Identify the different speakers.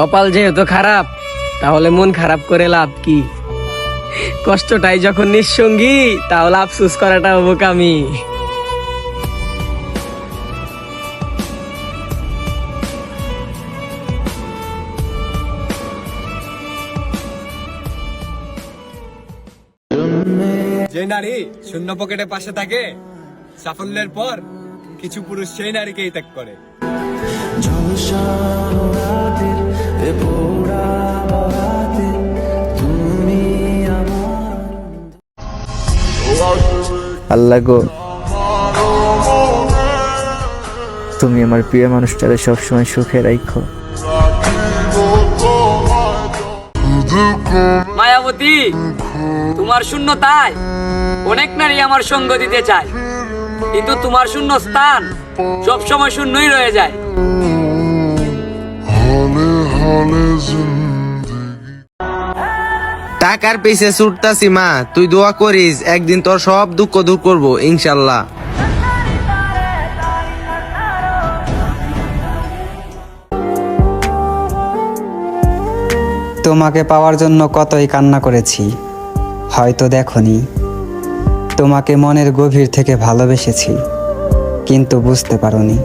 Speaker 1: কপাল যেহেতু খারাপ তাহলে মন খারাপ করে লাভ কি? কষ্টটাই যখন নিঃসঙ্গী তাহলে আফসুস করাটা বোকামি।
Speaker 2: যে নারী শূন্য পকেটে পাশে থাকে সাফল্যের পর কিছু পুরুষ সেই নারীকেই ত্যাগ করে।
Speaker 3: আল্লাহ গো। তুমি আমার প্রিয় মানুষটারে সবসময় সুখে রাখো
Speaker 1: মায়াবতী তোমার শূন্য তাই অনেক নারী আমার সঙ্গ দিতে চায়। কিন্তু তোমার শূন্য স্থান সবসময় শূন্যই রয়ে যায়।
Speaker 4: টাকার পিছে ছুটতাছি, মা। তুই দোয়া করিস, একদিন তোর সব দুঃখ দূর করব, ইনশাল্লাহ।
Speaker 5: তোমাকে পাওয়ার জন্য কতই কান্না করেছি, হয়তো দেখনি। তোমাকে মনের গভীর থেকে ভালোবেসেছি, কিন্তু বুঝতে পারোনি।